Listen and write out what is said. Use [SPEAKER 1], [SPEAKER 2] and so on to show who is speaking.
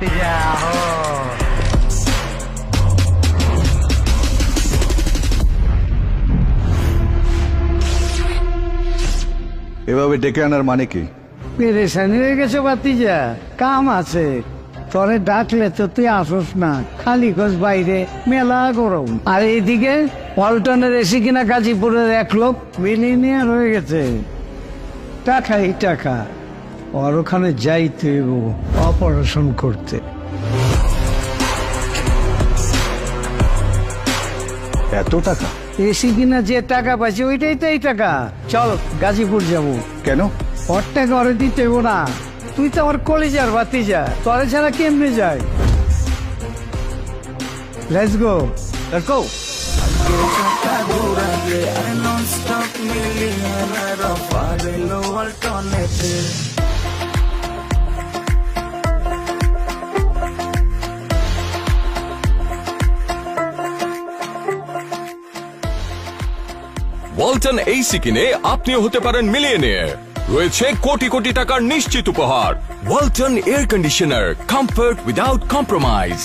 [SPEAKER 1] ভাতিজা
[SPEAKER 2] এভাবে ডেকে আনার মানে কি?
[SPEAKER 1] পেরেশানি হয়ে গেছে ভাতিজা কাম আছে। তরে ডাকলে তো তুই আসস না খালি খোঁজ বাইরে মেলা গরম। আর এইদিকে পল্টনের এসি কিনা গাজীপুরের এক লোক মিলিনিয়ার হয়ে গেছে। টাকাই টাকা। ওর ওখানে যাইতে হইব অপারেশন করতে।
[SPEAKER 2] এত টাকা?
[SPEAKER 1] এসি কিনা যে টাকা পাইছে ওইটাই তো এই টাকা। চল গাজীপুর যাব।
[SPEAKER 2] কেন?
[SPEAKER 1] ওর টাকা ওরে দিতে হইব না। তুই তো আমার কলেজার ভাতিজা। তোরে ছাড়া কেমনে যায়? Let's go let's go
[SPEAKER 3] non-stop millionaire of Adelo alternative.
[SPEAKER 4] Walton AC কিনে আপনিও হতে পারেন মিলিয়নিয়ার। রয়েছে কোটি কোটি টাকার নিশ্চিত উপহার। Walton air conditioner comfort without compromise